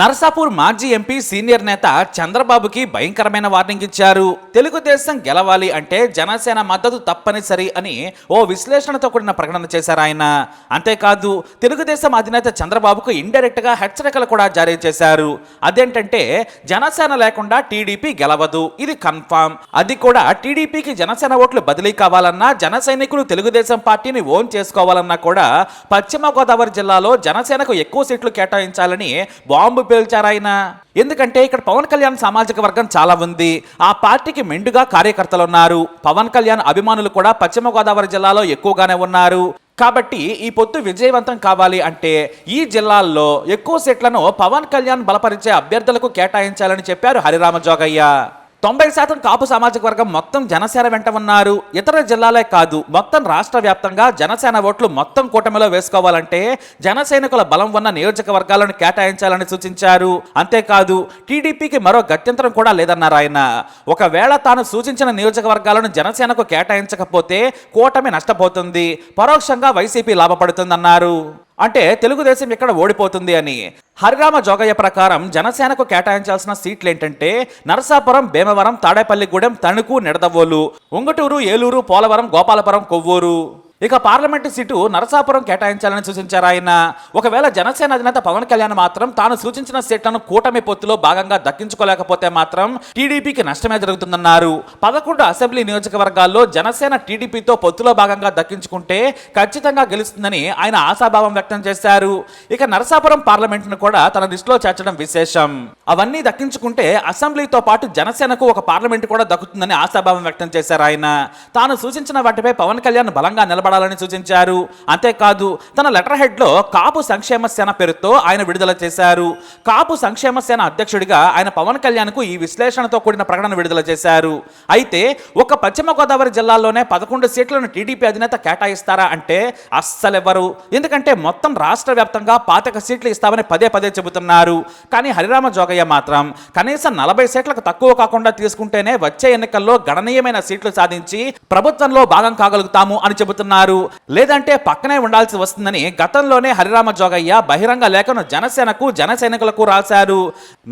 నరసాపూర్ మాజీ MP senior నేత చంద్రబాబుకి భయంకరమైన వార్నింగ్ ఇచ్చారు. తెలుగుదేశం గెలవాలి అంటే జనసేన మద్దతు తప్పనిసరి అని ఓ విశ్లేషణతో కూడిన ప్రకటన చేశారు ఆయన. అంతేకాదు తెలుగుదేశం అధినేత చంద్రబాబుకు ఇండైరెక్ట్గా హెచ్చరికలు కూడా జారీ చేశారు. అదేంటంటే జనసేన లేకుండా టీడీపీ గెలవదు. ఇది కన్ఫామ్. అది కూడా టీడీపీకి జనసేన ఓట్లు బదిలీ కావాలన్నా జన సైనికులు తెలుగుదేశం పార్టీని ఓన్ చేసుకోవాలన్నా కూడా పశ్చిమ గోదావరి జిల్లాలో జనసేనకు ఎక్కువ సీట్లు కేటాయించాలని బాంబు పేల్చారు ఆయన ఎందుకంటే ఇక్కడ పవన్ కళ్యాణ్ సామాజిక వర్గం చాలా ఉంది. ఆ పార్టీకి మెండుగా కార్యకర్తలు ఉన్నారు పవన్ కళ్యాణ్ అభిమానులు కూడా పశ్చిమ గోదావరి జిల్లాలో ఎక్కువగానే ఉన్నారు. కాబట్టి ఈ పొత్తు విజయవంతం కావాలి అంటే ఈ జిల్లాల్లో ఎక్కువ సీట్లను పవన్ కళ్యాణ్ బలపరిచే అభ్యర్థులకు కేటాయించాలని చెప్పారు హరిరామ జోగయ్య. తొంభై శాతం కాపు సామాజిక వర్గం మొత్తం జనసేన వెంట ఉన్నారు. ఇతర జిల్లాలే కాదు మొత్తం రాష్ట్ర వ్యాప్తంగా జనసేన ఓట్లు మొత్తం కూటమిలో వేసుకోవాలంటే జనసైనికుల బలం ఉన్న నియోజకవర్గాలను కేటాయించాలని సూచించారు. అంతేకాదు టీడీపీకి మరో గత్యంతరం కూడా లేదన్నారు ఆయన. ఒకవేళ తాను సూచించిన నియోజకవర్గాలను జనసేనకు కేటాయించకపోతే కూటమి నష్టపోతుంది. పరోక్షంగా వైసీపీ లాభపడుతుందన్నారు. అంటే తెలుగుదేశం ఇక్కడ ఓడిపోతుంది అని. హరిరామ జోగయ్య ప్రకారం జనసేనకు కేటాయించాల్సిన సీట్లు ఏంటంటే నరసాపురం భీమవరం తాడేపల్లిగూడెం తణుకు నిడదవోలు ఉంగటూరు ఏలూరు పోలవరం గోపాలపురం కొవ్వూరు. ఇక పార్లమెంటు సీటు నరసాపురం కేటాయించాలని సూచించారు ఆయన. ఒకవేళ జనసేన అధినేత పవన్ కళ్యాణ్ మాత్రం తాను సూచించిన సీట్లను కూటమి పొత్తులో భాగంగా దక్కించుకోలేకపోతే మాత్రం టీడీపీకి నష్టమే జరుగుతుందన్నారు. పదకొండు అసెంబ్లీ నియోజకవర్గాల్లో జనసేన టీడీపీతో పొత్తులో భాగంగా దక్కించుకుంటే ఖచ్చితంగా గెలుస్తుందని ఆయన ఆశాభావం వ్యక్తం చేశారు. ఇక నరసాపురం పార్లమెంట్ను కూడా తన లిస్టులో చేర్చడం విశేషం. అవన్నీ దక్కించుకుంటే అసెంబ్లీతో పాటు జనసేనకు ఒక పార్లమెంట్ కూడా దక్కుతుందని ఆశాభావం వ్యక్తం చేశారు ఆయన. తాను సూచించిన వాటిపై పవన్ కళ్యాణ్ బలంగా నిలబడాలని సూచించారు. అంతేకాదు తన లెటర్ హెడ్లో కాపు సంక్షేమ సేన పేరుతో ఆయన విడుదల చేశారు. కాపు సంక్షేమ సేన అధ్యక్షుడిగా ఆయన పవన్ కళ్యాణ్కు ఈ విశ్లేషణతో కూడిన ప్రకటన విడుదల చేశారు. అయితే ఒక పశ్చిమ గోదావరి జిల్లాలోనే పదకొండు సీట్లను టీడీపీ అధినేత కేటాయిస్తారా అంటే అస్సలెవ్వరు. ఎందుకంటే మొత్తం రాష్ట్ర వ్యాప్తంగా పాతిక సీట్లు ఇస్తామని పదే పదే చెబుతున్నారు. కానీ హరిరామ జోగయ్య మాత్రం కనీసం నలభై సీట్లకు తక్కువ కాకుండా తీసుకుంటేనే వచ్చే ఎన్నికల్లో గణనీయమైన సీట్లు సాధించి ప్రభుత్వంలో భాగం కాగలుగుతాము అని చెబుతున్నారు. లేదంటే పక్కనే ఉండాల్సి వస్తుందని గతంలోనే హరిరామ జోగయ్య బహిరంగ లేఖను జనసేనకు జనసైనికులకు రాశారు.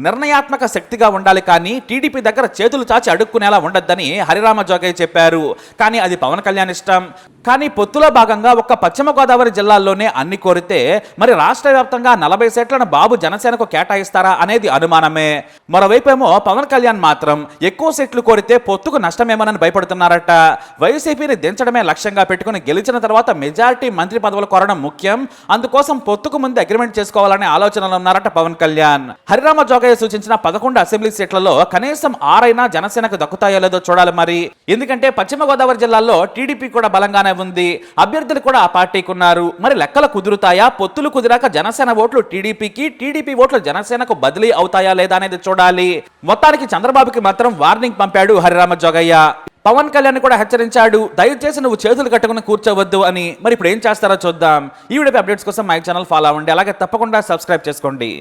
నిర్ణయాత్మక శక్తిగా ఉండాలి కానీ టీడీపీ దగ్గర చేతులు చాచి అడుక్కునేలా ఉండొద్దని హరిరామ జోగయ్య చెప్పారు. కానీ అది పవన్ కళ్యాణ్ ఇష్టం. కానీ పొత్తులో భాగంగా ఒక్క పశ్చిమ గోదావరి జిల్లాల్లోనే అన్ని కోరితే మరి రాష్ట్ర వ్యాప్తంగా నలభై సీట్లను బాబు జనసేనకు కేటాయిస్తారా అనేది అనుమానమే. మరోవైపేమో పవన్ కళ్యాణ్ మాత్రం ఎక్కువ సీట్లు కోరితే పొత్తుకు నష్టమేమోనని భయపడుతున్నారట. వైసీపీని దించడమే లక్ష్యంగా పెట్టుకుని గెలిచిన తర్వాత మెజారిటీ మంత్రి పదవులు కోరడం ముఖ్యం. అందుకోసం పొత్తుకు ముందు అగ్రిమెంట్ చేసుకోవాలనే ఆలోచనలు ఉన్నారట పవన్ కళ్యాణ్. హరిరామ జోగయ్య సూచించిన పదకొండు అసెంబ్లీ సీట్లలో కనీసం ఆరైనా జనసేనకు దక్కుతాయో లేదో చూడాలి మరి. ఎందుకంటే పశ్చిమ గోదావరి జిల్లాలో టీడీపీ కూడా బలంగానే ఉంది. అభ్యర్థులు కూడా ఆ పార్టీకి ఉన్నారు. మరి లెక్కలు కుదురుతాయా? పొత్తులు కుదిరాక జనసేన ఓట్లు టీడీపీకి టీడీపీ ఓట్లు జనసేనకు బదిలీ అవుతాయా లేదా అనేది చూడాలి. మొత్తానికి చంద్రబాబుకి మాత్రం వార్నింగ్ పంపాడు హరిరామ జోగయ్య. పవన్ కళ్యాణ్ కూడా హెచ్చరించాడు. దయచేసి నువ్వు చేతులు కట్టుకుని కూర్చోవద్దు అని. మరి ఇప్పుడు ఏం చేస్తారో చూద్దాం. ఈ వీడియో అప్డేట్స్ కోసం మై ఛానల్ ఫాలో అవ్వండి. అలాగే తప్పకుండా సబ్స్క్రైబ్ చేసుకోండి.